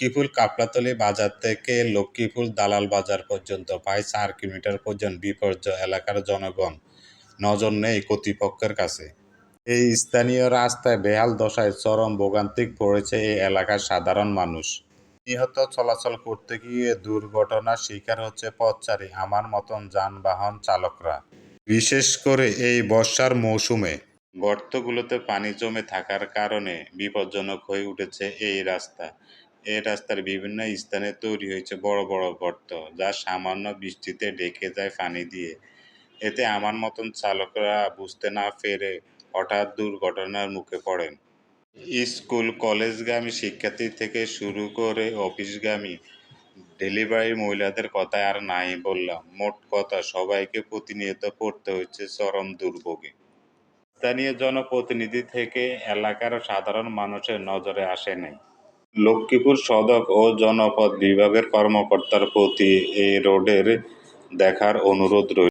লক্ষ্মীপুর কাপড়াতলী বাজার থেকে লক্ষ্মীপুর দালাল বাজার পর্যন্ত প্রায় চার কিলোমিটার পর্যন্ত বিপর্যয় এলাকার জনগণ নজর নেই কর্তৃপক্ষের কাছে। এই স্থানীয় রাস্তায় বেহাল দশায় চরম ভোগান্তিক পড়েছে এই এলাকার সাধারণ মানুষ। নিহত চলাচল করতে গিয়ে দুর্ঘটনার শিকার হচ্ছে পথচারী আমার মতন যানবাহন চালকরা। বিশেষ করে এই বর্ষার মৌসুমে গর্তগুলোতে পানি জমে থাকার কারণে বিপজ্জনক হয়ে উঠেছে এই রাস্তা। এই রাস্তার বিভিন্ন স্থানে তৈরি হয়েছে বড় বড় গর্ত, যা সামান্য বৃষ্টিতে ঢেকে যায় পানি দিয়ে। এতে আমার মতন চালকরা বুঝতে না পেরে হঠাৎ দুর্ঘটনার মুখে পড়েন। স্কুল কলেজগামী শিক্ষার্থী থেকে শুরু করে অফিসগামী ডেলিভারি মহিলাদের কথা আর নাই বললাম। মোট কথা, সবাইকে প্রতিনিয়ত পড়তে হচ্ছে চরম দুর্ভোগে। স্থানীয় জনপ্রতিনিধি থেকে এলাকার সাধারণ মানুষের নজরে আসে নাই। লক্ষ্মীপুর সদক ও জনপদ বিভাগের কর্মকর্তার প্রতি এই রোডের দেখার অনুরোধ রইল